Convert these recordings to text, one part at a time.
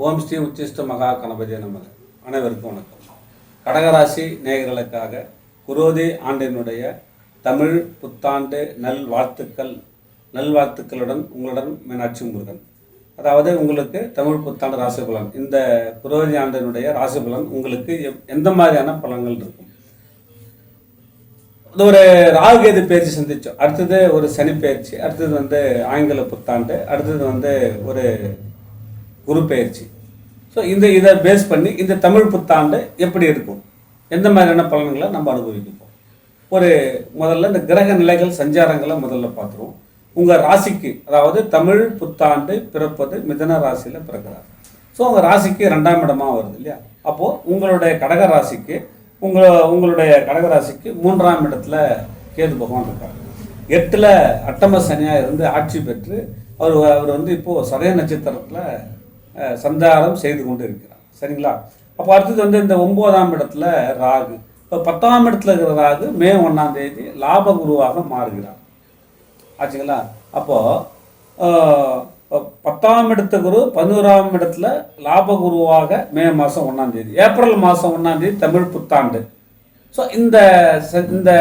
ஓம் ஸ்ரீ உச்சிஷ்ட மகா கணபதி நமது அனைவருக்கும் வணக்கம். கடகராசி நேயர்களுக்காக குரோதி ஆண்டினுடைய தமிழ் புத்தாண்டு நல் வாழ்த்துக்கள் நல்வாழ்த்துக்களுடன் உங்களுடன் மீனாட்சி முருகன். அதாவது உங்களுக்கு தமிழ் புத்தாண்டு ராசி பலன். இந்த குரோதி ஆண்டினுடைய ராசி பலன் உங்களுக்கு எப்- எந்த மாதிரியான பலன்கள் இருக்கும்? இது ஒரு ராகுகேது பயிற்சி சந்திச்சோம். அடுத்தது ஒரு சனி பயிற்சி அடுத்தது வந்து ஆங்கில புத்தாண்டு அடுத்தது வந்து ஒரு குரு பயிற்சி ஸோ இந்த இதை பேஸ் பண்ணி இந்த தமிழ் புத்தாண்டு எப்படி இருக்கும்? எந்த மாதிரியான பலன்களை நம்ம அனுபவிக்கப்போம் ஒரு முதல்ல இந்த கிரக நிலைகள் சஞ்சாரங்களை முதல்ல பார்த்துருவோம். உங்கள் ராசிக்கு அதாவது தமிழ் புத்தாண்டு பிறப்பது மிதன ராசியில் பிறக்கிறார். ஸோ உங்கள் ராசிக்கு ரெண்டாம் இடமாக வருது இல்லையா? அப்போது உங்களுடைய கடக ராசிக்கு உங்களை உங்களுடைய கடக ராசிக்கு மூன்றாம் இடத்துல கேது பகவான் இருக்கார். எட்டில் அட்டம சனியாக இருந்து ஆட்சி பெற்று அவர் அவர் வந்து இப்போது சதய நட்சத்திரத்தில் சந்தாரம் செய்து கொண்டு இருக்கிறார் சரிங்களா? அப்போ அடுத்தது வந்து இந்த ஒன்பதாம் இடத்துல ராகு. இப்போ பத்தாம் இடத்துல இருக்கிற ராகு மே ஒன்றாம் தேதி லாப குருவாக மாறுகிறார். ஆச்சுங்களா? அப்போது பத்தாம் இடத்துக்குரு பதினோராம் இடத்துல லாப குருவாக மே மாதம் ஒன்றாம் தேதி ஏப்ரல் மாதம் ஒன்றாம் தேதி தமிழ் புத்தாண்டு. ஸோ இந்த இந்த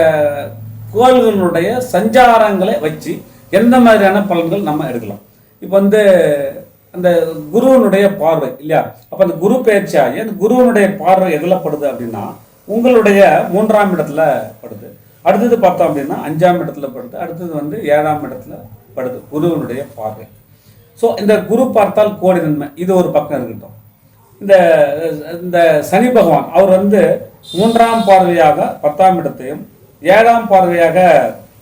கோள்களுடைய சஞ்சாரங்களை வச்சு எந்த மாதிரியான பலன்கள் நம்ம எடுக்கலாம். இப்போ வந்து அந்த குருவனுடைய பார்வை இல்லையா? அப்போ அந்த குரு பயிற்சியாகி அந்த குருவனுடைய பார்வை எதில் படுது அப்படின்னா உங்களுடைய மூன்றாம் இடத்துல படுது. அடுத்தது பார்த்தோம் அப்படின்னா அஞ்சாம் இடத்துல படுது. அடுத்தது வந்து ஏழாம் இடத்துல படுது குருவனுடைய பார்வை. ஸோ இந்த குரு பார்த்தால் கோடி நன்மை. இது ஒரு பக்கம் இருக்கட்டும். இந்த இந்த சனி பகவான் அவர் வந்து மூன்றாம் பார்வையாக பத்தாம் இடத்தையும் ஏழாம் பார்வையாக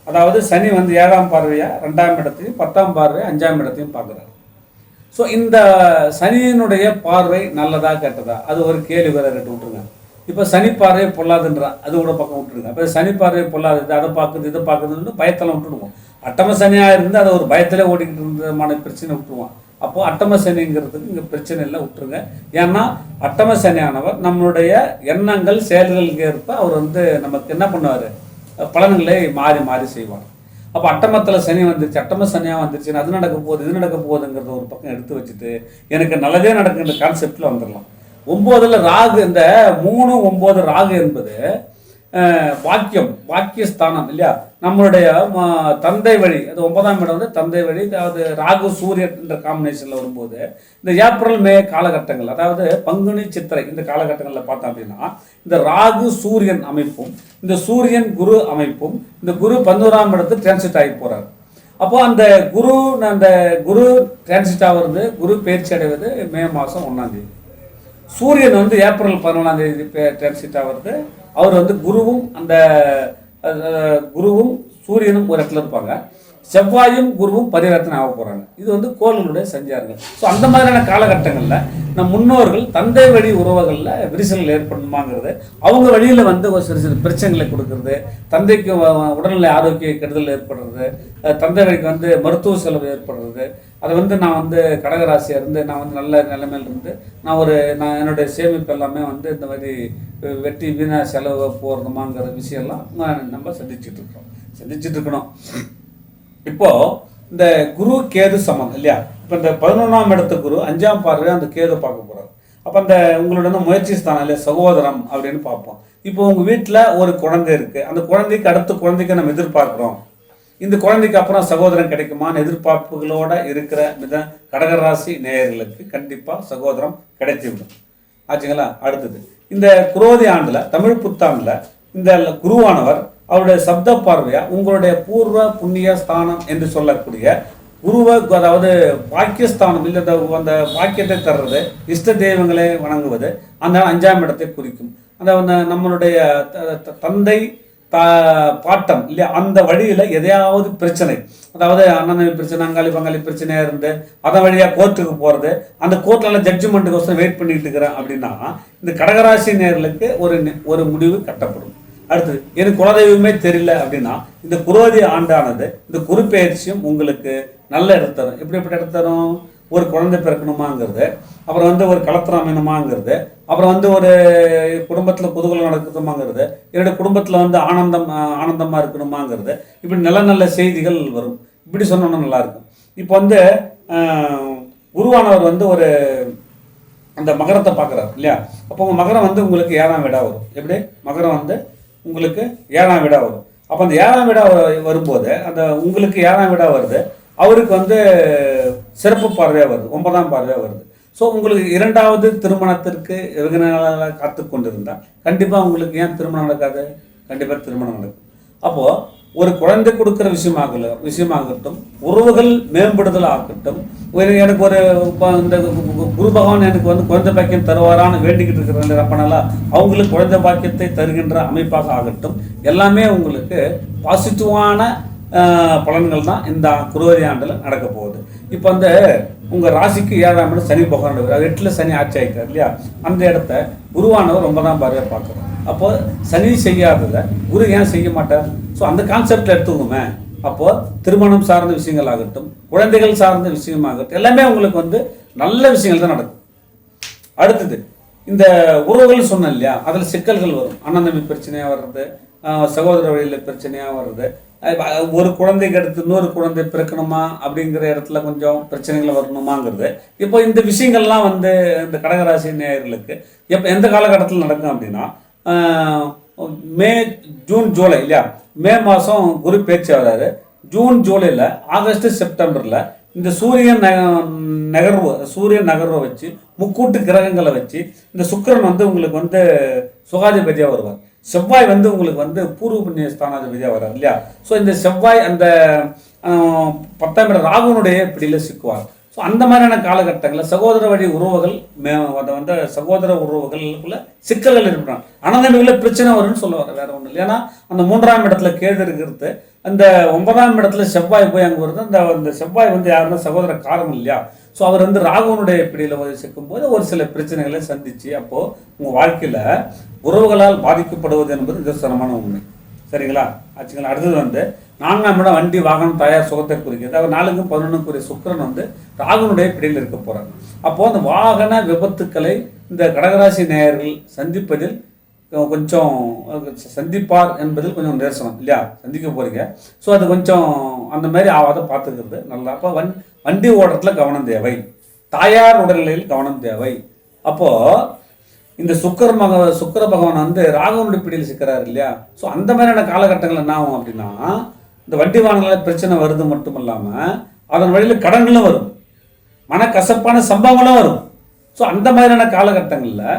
அதாவது சனி வந்து ஏழாம் பார்வையாக ரெண்டாம் இடத்தையும் பத்தாம் பார்வை அஞ்சாம் இடத்தையும் பார்க்குறாரு. ஸோ இந்த சனியினுடைய பார்வை நல்லதா கெட்டதா? அது ஒரு கேள்வி வேற கேட்டு விட்டுருங்க. இப்போ சனி பார்வை பொல்லாதுன்றான் அது கூட பக்கம் விட்டுருங்க. இப்போ சனி பார்வை பொல்லாது அதை பார்க்குது இதை பார்க்குதுன்னு பயத்தெல்லாம் விட்டுடுவோம். அட்டம சனியாக இருந்து அதை ஒரு பயத்தில் ஓடிக்கிட்டு இருந்தமான பிரச்சனை விட்டுருவான் அப்போ அட்டம சனிங்கிறதுக்கு இங்கே பிரச்சனை இல்லை விட்டுருங்க. ஏன்னா அட்டம சனியானவர் நம்மளுடைய எண்ணங்கள் செயல்களுக்கு ஏற்ப அவர் வந்து நமக்கு என்ன பண்ணுவார்? பலன்களை மாறி மாறி செய்வார். அப்போ அட்டமத்தில் சனி வந்துருச்சு அட்டம சனியாக வந்துருச்சுன்னு அது நடக்க போகுது இது நடக்க போகுதுங்கிறத ஒரு பக்கம் எடுத்து வச்சுட்டு எனக்கு நல்லதே நடக்குன்ற கான்செப்டில் வந்துடலாம் ஒம்போதில் ராகு இந்த மூணு ஒம்பது ராகு என்பது வாக்கியம் வாக்கியஸ்தானம் இல்லையா? நம்மளுடைய தந்தை வழி அது ஒன்பதாம் இடம் வந்து தந்தை வழி அதாவது ராகு சூரியன் என்ற காம்பினேஷனில் வரும்போது இந்த ஏப்ரல் மே காலகட்டங்கள் அதாவது பங்குனி சித்திரை இந்த காலகட்டங்களில் பார்த்தோம் அப்படின்னா இந்த ராகு சூரியன் அமைப்பும் இந்த சூரியன் குரு அமைப்பும் இந்த குரு பதினோராம் இடத்து டிரான்சிட் ஆகி போகிறார் அப்போ அந்த குரு அந்த குரு டிரான்சிட் ஆகிறது குரு பயிற்சி அடைவது மே மாதம் ஒன்றாம் தேதி. சூரியன் வந்து ஏப்ரல் பதினொன்றாம் தேதி டிரான்சிட் ஆகிறது அவர் வந்து குருவும் அந்த குருவும் சூரியனும் ஒரு இடத்துல இருப்பாங்க. செவ்வாயும் குருவும் பரிவர்த்தனை ஆக போகிறாங்க இது வந்து கோள்களுடைய சஞ்சாரங்கள். ஸோ அந்த மாதிரியான காலகட்டங்களில் நம் முன்னோர்கள் தந்தை வழி உறவுகளில் விரிசல்கள் ஏற்படணுமாங்கிறது அவங்க வழியில் வந்து ஒரு சிறு சிறு பிரச்சனைகளை கொடுக்கறது தந்தைக்கு உடல்நிலை ஆரோக்கிய கெடுதல் ஏற்படுறது தந்தை வழிக்கு வந்து மருத்துவ செலவு ஏற்படுறது அதை வந்து நான் வந்து கடகராசியாக இருந்து நான் வந்து நல்ல நிலைமையில் இருந்து நான் ஒரு நான் என்னுடைய சேமிப்பு எல்லாமே வந்து இந்த மாதிரி வெட்டி வீணா செலவு போகிறதுமாங்கிற விஷயம்லாம் நம்ம சந்திச்சுட்டு இருக்கோம். சந்திச்சுட்டு இருக்கணும். இப்போ இந்த குரு கேது சமம் இல்லையா? இப்போ இந்த பதினொன்றாம் இடத்து குரு அஞ்சாம் பார்வை அந்த கேது பார்க்க போகிறார் அப்போ அந்த உங்களோட வந்து முயற்சி ஸ்தானம் இல்லையா? சகோதரம் அப்படின்னு பார்ப்போம். இப்போ உங்கள் வீட்டில் ஒரு குழந்தை இருக்குது அந்த குழந்தைக்கு அடுத்த குழந்தைக்கு நம்ம எதிர்பார்க்குறோம். இந்த குழந்தைக்கு அப்புறம் சகோதரம் கிடைக்குமான்னு எதிர்பார்ப்புகளோட இருக்கிற மித கடகராசி நேயர்களுக்கு கண்டிப்பாக சகோதரம் கிடைச்சிவிடும் ஆச்சுங்களா? அடுத்தது. இந்த குரோதி ஆண்டில் தமிழ் புத்தாண்டில் இந்த குருவானவர் அவருடைய சப்த பார்வையா உங்களுடைய பூர்வ புண்ணிய ஸ்தானம் என்று சொல்லக்கூடிய உருவ அதாவது பாக்கியஸ்தானம் இல்லை அந்த- அந்த பாக்கியத்தை தர்றது இஷ்ட தெய்வங்களை வணங்குவது அந்த அஞ்சாம் இடத்தை குறிக்கும். அந்த அந்த நம்மளுடைய தந்தை பாட்டம் இல்லையா அந்த வழியில் எதையாவது பிரச்சனை அதாவது அண்ணன் பிரச்சனை அங்காளி பங்காளி பிரச்சனையாக இருந்து அதன் வழியாக கோர்ட்டுக்கு போகிறது அந்த கோர்ட்டில் ஜட்ஜ்மெண்ட்டுக்கோசரம் வெயிட் பண்ணிட்டு இருக்கிறேன் அப்படின்னா இந்த கடகராசி நேர்களுக்கு ஒரு நி- ஒரு முடிவு கட்டப்படும். அடுத்தது எனக்கு குலதெய்வமே தெரியல அப்படின்னா இந்த குரோதி ஆண்டானது இந்த குருப்பெயர்ச்சியும் உங்களுக்கு நல்ல இடத்து தரும். எப்படி எப்படி இடத்து தரும்? ஒரு குழந்தை பிறக்கணுமாங்கிறது அப்புறம் வந்து ஒரு கலத்திரம் அமையணுமாங்கிறது அப்புறம் வந்து ஒரு குடும்பத்தில் புதுகுலம் நடக்கணுமாங்கிறது என்னுடைய குடும்பத்தில் வந்து ஆனந்தம் ஆனந்தமாக இருக்கணுமாங்கிறது இப்படி நல்ல நல்ல செய்திகள் வரும். இப்படி சொன்னோம்னா நல்லாயிருக்கும் இப்போ வந்து உருவானவர் குருவானவர் வந்து ஒரு அந்த மகரத்தை பார்க்குறாரு இல்லையா? அப்போ உங்கள் மகரம் வந்து உங்களுக்கு ஏழாம் வீடாக வரும். எப்படி? மகரம் வந்து உங்களுக்கு ஏழாம் வீடாக வரும். அப்போ அந்த ஏழாம் வீடாக வரும்போது அந்த உங்களுக்கு ஏழாம் வீடாக வருது அவருக்கு வந்து சிறப்பு பார்வையாக வருது ஒன்பதாம் பார்வையாக வருது. ஸோ உங்களுக்கு இரண்டாவது திருமணத்திற்கு வெகு நாளாக காத்து கொண்டிருந்தால் கண்டிப்பாக உங்களுக்கு ஏன் திருமணம் நடக்காது? கண்டிப்பாக திருமணம் நடக்கும். அப்போது ஒரு குழந்தை கொடுக்குற விஷயமாக விஷயமாகட்டும் உறவுகள் மேம்படுதல் ஆகட்டும் ஒரு எனக்கு ஒரு இப்போ இந்த குரு பகவான் எனக்கு வந்து குழந்தை பாக்கியம் தருவாரான்னு வேண்டிக்கிட்டு இருக்கிற அப்பனால அவங்களுக்கு குழந்தை பாக்கியத்தை தருகின்ற அமைப்பாக ஆகட்டும். எல்லாமே உங்களுக்கு பாசிட்டிவான பலன்கள் தான் இந்த குருவரி ஆண்டில் நடக்க போகுது. இப்போ அந்த உங்கள் ராசிக்கு ஏழாம் இடம் சனி பகவான் எட்டில் சனி ஆட்சி ஆகிட்டார் இல்லையா? அந்த இடத்த குருவானவர் ரொம்ப தான் பார்வையாக பார்க்குறோம் அப்போ சனி செய்யாததை குரு ஏன் செய்ய மாட்டார்? ஸோ அந்த கான்செப்டில் எடுத்துக்கோமே. அப்போது திருமணம் சார்ந்த விஷயங்கள் ஆகட்டும் குழந்தைகள் சார்ந்த விஷயமாகட்டும் எல்லாமே உங்களுக்கு வந்து நல்ல விஷயங்கள் தான் நடக்கும். அடுத்தது இந்த உறவுகள் சொன்னேன் இல்லையா? அதில் சிக்கல்கள் வரும். அண்ணன் தம்பி பிரச்சனையாக வர்றது சகோதர வழியில் பிரச்சனையாக வருது ஒரு குழந்தைக்கு அடுத்து இன்னொரு குழந்தை பிறக்கணுமா அப்படிங்கிற இடத்துல கொஞ்சம் பிரச்சனைகள் வரணுமாங்கிறது. இப்போ இந்த விஷயங்கள்லாம் வந்து இந்த கடகராசி நேயர்களுக்கு எப்போ எந்த காலகட்டத்தில் நடக்கும் அப்படின்னா மே ஜூன் ஜூலை இல்லையா? மே மாதம் குரு பேச்சு வராரு ஜூன் ஜூலையில் ஆகஸ்ட் செப்டம்பரில் இந்த சூரியன் நக- நகர்வு சூரியன் நகர்வை வச்சு முக்கூட்டு கிரகங்களை வச்சு இந்த சுக்கிரன் வந்து உங்களுக்கு வந்து சுகாதிபதியாக வருவார். செவ்வாய் வந்து உங்களுக்கு வந்து பூர்வ புண்ணிய ஸ்தானாதிபதியாக வர்றார் இல்லையா? ஸோ இந்த செவ்வாய் அந்த பத்தாம் இடம் ராகுனுடைய பிடியில் சிக்குவார். ஸோ அந்த மாதிரியான காலகட்டங்களில் சகோதர வழி உறவுகள் மே அதை வந்து சகோதர உறவுகளுக்குள்ள சிக்கல்கள் இருக்கிறாங்க அனந்தமிகளில் பிரச்சனை வரும்னு சொல்லுவார் வேற ஒன்றும் இல்லை. ஏன்னா அந்த மூன்றாம் இடத்துல கேது இருக்கிறது அந்த ஒன்பதாம் இடத்துல செவ்வாய் போய் அங்கே வருது அந்த அந்த செவ்வாய் வந்து யாருன்னா சகோதர காரணம் இல்லையா? ஸோ அவர் வந்து ராகுவனுடைய பிடியில் போய் சிக்கும்போது ஒரு சில பிரச்சனைகளை சந்திச்சு அப்போது உங்கள் வாழ்க்கையில் உறவுகளால் பாதிக்கப்படுவது என்பது நிதர்சனமான உண்மை. சரிங்களா? ஆச்சுங்களா? அடுத்தது வந்து நான்காம் இடம் வண்டி வாகனம் தயார் சுகத்தை குறிக்கிறது அவர் நாலுக்கும் பதினொன்றுக்குரிய சுக்கிரன் வந்து ராகுனுடைய பிடியில் இருக்க போகிறார் அப்போது அந்த வாகன விபத்துக்களை இந்த கடகராசி நேயர்கள் சந்திப்பதில் கொஞ்சம் சந்திப்பார் என்பதில் கொஞ்சம் நிதர்சனம் இல்லையா? சந்திக்க போகிறீங்க ஸோ அது கொஞ்சம் அந்த மாதிரி ஆகாத பார்த்துக்கிறது நல்லா. அப்போ வண் வண்டி ஓடுறதுல கவனம் தேவை. தாயார் உடல்நிலையில் கவனம் தேவை. அப்போது இந்த சுக்கர மக சுக்கர பகவான் வந்து ராகவனுடைய பிடியில் சிக்கிறார் இல்லையா? ஸோ அந்த மாதிரியான காலகட்டங்கள் என்ன ஆகும் அப்படின்னா இந்த வண்டி வாகனங்களில் பிரச்சனை வருது மட்டும் இல்லாமல் அதன் வழியில் கடன்களும் வரும். மனக்கசப்பான சம்பவங்களும் வரும். ஸோ அந்த மாதிரியான காலகட்டங்களில்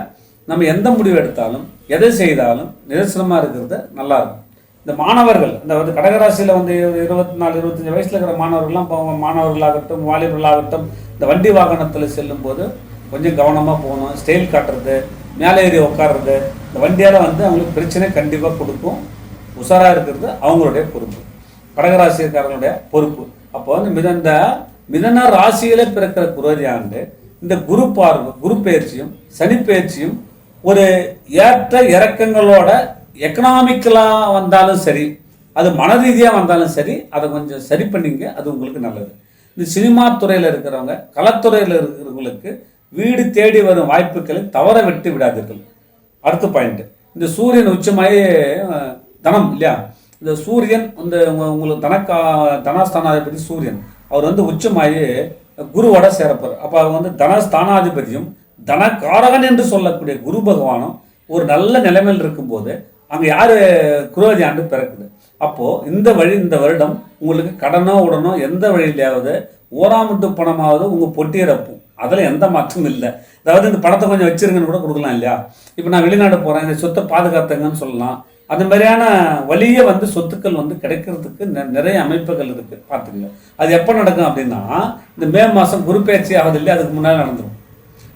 நம்ம எந்த முடிவு எடுத்தாலும் எதை செய்தாலும் நிதர்சனமாக இருக்கிறது நல்லா இருக்கும். இந்த மாணவர்கள் இந்த வந்து கடகராசியில் வந்து இருபத்தி நாலு இருபத்தஞ்சி வயசில் இருக்கிற மாணவர்கள்லாம் போவோம் மாணவர்களாகட்டும் வாலிபர்களாகட்டும் இந்த வண்டி வாகனத்தில் செல்லும்போது கொஞ்சம் கவனமாக போகணும் ஸ்டைல் காட்டுறது மேலே ஏறி உட்காடுறது இந்த வண்டியால் வந்து அவங்களுக்கு பிரச்சனை கண்டிப்பாக கொடுக்கும். உஷாராக இருக்கிறது அவங்களுடைய பொறுப்பு. கடகராசிக்காரங்களுடைய பொறுப்பு. அப்போ வந்து மிதந்த மிதன ராசியிலே பிறக்கிற குரோதி ஆண்டு இந்த குரு பார்வை குரு பயிற்சியும் சனி பயிற்சியும் ஒரு ஏற்ற இறக்கங்களோட எக்கனாமிக்கலாக வந்தாலும் சரி அது மன ரீதியாக வந்தாலும் சரி அதை கொஞ்சம் சரி பண்ணிங்க அது உங்களுக்கு நல்லது. இந்த சினிமா துறையில் இருக்கிறவங்க கலத்துறையில் இருக்கிறவங்களுக்கு வீடு தேடி வரும் வாய்ப்புகளை தவற விட்டு விடாதீர்கள். அடுத்த பாயிண்ட் இந்த சூரியன் உச்சமாயே தனம் இல்லையா? இந்த சூரியன் இந்த உங்களுக்கு தனக்கா தனஸ்தானாதிபதி சூரியன். அவர் வந்து உச்சமாயி குருவோட சேரப்பார் அப்போ அவர் வந்து தனஸ்தானாதிபதியும் தனக்காரகன் என்று சொல்லக்கூடிய குரு பகவானும் ஒரு நல்ல நிலைமையில் இருக்கும்போது அங்கே யார் குரோதி ஆண்டு பிறக்குது? அப்போது இந்த வழி இந்த வருடம் உங்களுக்கு கடனோ உடனோ எந்த வழியிலையாவது ஓராமட்டு பணமாவது உங்கள் பொட்டியிறப்பு அதில் எந்த மாற்றமும் இல்லை. அதாவது இந்த பணத்தை கொஞ்சம் வச்சிருங்கன்னு கூட கொடுக்கலாம் இல்லையா? இப்போ நான் வெளிநாடு போகிறேன் இந்த சொத்தை பாதுகாத்துங்கன்னு சொல்லலாம். அந்த மாதிரியான வழியே வந்து சொத்துக்கள் வந்து கிடைக்கிறதுக்கு நெ- நிறைய அமைப்புகள் இருக்குது பார்த்துக்கங்க. அது எப்போ நடக்கும் அப்படின்னா இந்த மே மாதம் குரு பயிற்சி ஆகுது இல்லையா? அதுக்கு முன்னாடி நடந்துடும்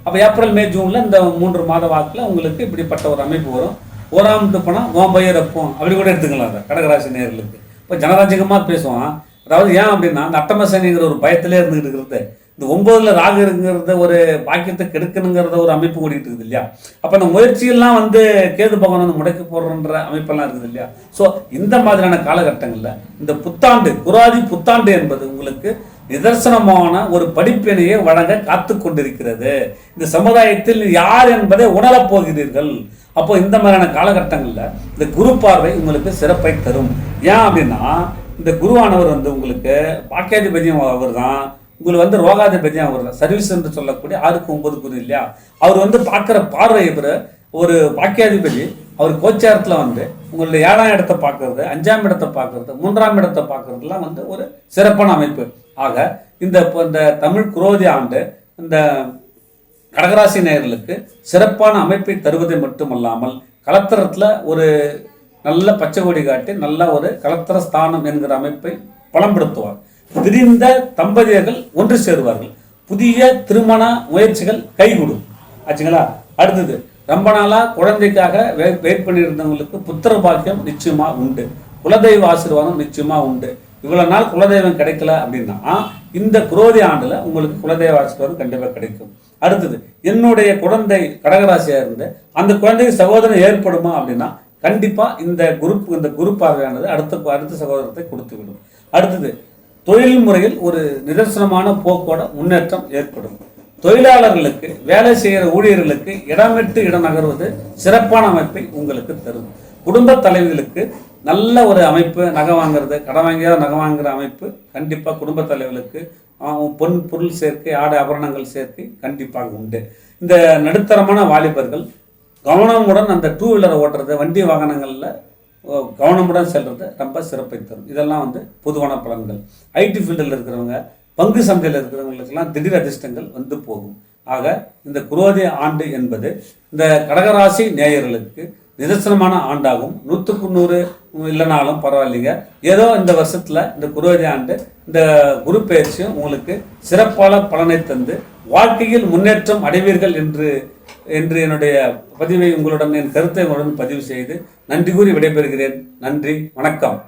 அப்போ ஏப்ரல் மே ஜூனில் இந்த மூன்று மாத வாக்கில் உங்களுக்கு இப்படிப்பட்ட ஒரு அமைப்பு வரும். ஓராமத்து பணம் ஓம் ரப்போம். அப்படி கூட எடுத்துக்கலாம் அதை கடகராசி நேர்களுக்கு இப்போ ஜனராஜகமாக பேசுவான். அதாவது ஏன் அப்படின்னா அந்த அட்டம சனிங்கிற ஒரு பயத்திலே இருந்துகிட்டு இருக்கிறது. இந்த ஒன்பதுல ராகுங்கிறத ஒரு பாக்கியத்தை கெடுக்கணுங்கிறத ஒரு அமைப்பு ஓடிட்டு இருக்குது இல்லையா? அப்போ நம்ம முயற்சியெல்லாம் வந்து கேது பகவான் வந்து முடக்கி போடுறன்ற அமைப்பெல்லாம் இருக்குது இல்லையா? ஸோ இந்த மாதிரியான காலகட்டங்களில் இந்த புத்தாண்டு குராதி புத்தாண்டு என்பது உங்களுக்கு நிதர்சனமான ஒரு படிப்பினையை வழங்க காத்து கொண்டிருக்கிறது. இந்த சமுதாயத்தில் யார் என்பதை உணரப் போகிறீர்கள். அப்போ இந்த மாதிரியான காலகட்டங்களில் இந்த குரு பார்வை உங்களுக்கு சிறப்பை தரும். ஏன் அப்படின்னா இந்த குருவானவர் வந்து உங்களுக்கு பாக்கியாதிபதியும் அவர் தான் உங்களுக்கு வந்து ரோகாதிபதியாக வருது. சர்வீஸ் என்று சொல்லக்கூடிய ஆறுக்கு ஒன்பது குரு இல்லையா? அவர் வந்து பார்க்குற பார்வை இவர் ஒரு பாக்கியாதிபதி. அவர் கோச்சாரத்தில் வந்து உங்களுடைய ஏழாம் இடத்தை பார்க்கறது அஞ்சாம் இடத்தை பார்க்கறது மூன்றாம் இடத்தை பார்க்கறதுலாம் வந்து ஒரு சிறப்பான அமைப்பு. ஆக இந்த இப்போ இந்த தமிழ் குரோதி ஆண்டு இந்த கடகராசி நேயர்களுக்கு சிறப்பான அமைப்பை தருவதை மட்டுமல்லாமல் கலத்தரத்தில் ஒரு நல்ல பச்சை கொடி காட்டி நல்ல ஒரு கலத்தர ஸ்தானம் என்கிற அமைப்பை பலப்படுத்துவார். பிரிந்த தம்பதியர்கள் ஒன்று சேருவார்கள். புதிய திருமண முயற்சிகள் கைகூடும். ஆச்சுங்களா? அடுத்தது ரொம்ப நாளா குழந்தைக்காக வெயிட் பண்ணியிருந்தவங்களுக்கு புத்திர பாக்கியம் நிச்சயமா உண்டு. குலதெய்வ ஆசீர்வாதம் நிச்சயமா உண்டு. இவ்வளவு நாள் குலதெய்வம் கிடைக்கல அப்படின்னா இந்த குரோதி ஆண்டுல உங்களுக்கு குலதெய்வ ஆசீர்வாதம் கண்டிப்பாக கிடைக்கும். அடுத்தது என்னுடைய குழந்தை கடகராசியா இருந்து அந்த குழந்தைக்கு சகோதரன் ஏற்படுமா அப்படின்னா கண்டிப்பா இந்த குரூப் இந்த குரூப் பார்வையானது அடுத்த அடுத்த சகோதரத்தை கொடுத்து விடும் அடுத்தது தொழில் முறையில் ஒரு நிதர்சனமான போக்கோட முன்னேற்றம் ஏற்படும். தொழிலாளர்களுக்கு வேலை செய்கிற ஊழியர்களுக்கு இடம் விட்டு இடம் நகர்வது சிறப்பான அமைப்பை உங்களுக்கு தரும். குடும்ப தலைவர்களுக்கு நல்ல ஒரு அமைப்பு நகை வாங்குறது கடன் வாங்கியாத நகை வாங்குற அமைப்பு கண்டிப்பாக குடும்ப தலைவர்களுக்கு பொன் பொருள் சேர்க்கை ஆடை ஆபரணங்கள் சேர்க்கை கண்டிப்பாக உண்டு. இந்த நடுத்தரமான வாலிபர்கள் கவனமுடன் அந்த டூ வீலரை ஓட்டுறது வண்டி வாகனங்களில் கவனமுடன் செல்வது ரொம்ப சிறப்பை தரும். இதெல்லாம் வந்து பொதுவான பலன்கள். ஐடி ஃபீல்டில் இருக்கிறவங்க பங்கு சந்தையில் இருக்கிறவங்களுக்கெல்லாம் திடீர் அதிர்ஷ்டங்கள் வந்து போகும். ஆக இந்த குரோதி ஆண்டு என்பது இந்த கடகராசி நேயர்களுக்கு நிதர்சனமான ஆண்டாகும். நூற்றுக்கு நூறு இல்லைனாலும் பரவாயில்லைங்க. ஏதோ இந்த வருஷத்தில் இந்த குரோதி ஆண்டு இந்த குரு பயிற்சியும் உங்களுக்கு சிறப்பான பலனை தந்து வாழ்க்கையில் முன்னேற்றம் அடைவீர்கள் என்று என்று என்னுடைய பதிவை உங்களுடன் என் கருத்தை உங்களுடன் பதிவு செய்து நன்றி கூறி விடைபெறுகிறேன். நன்றி. வணக்கம்.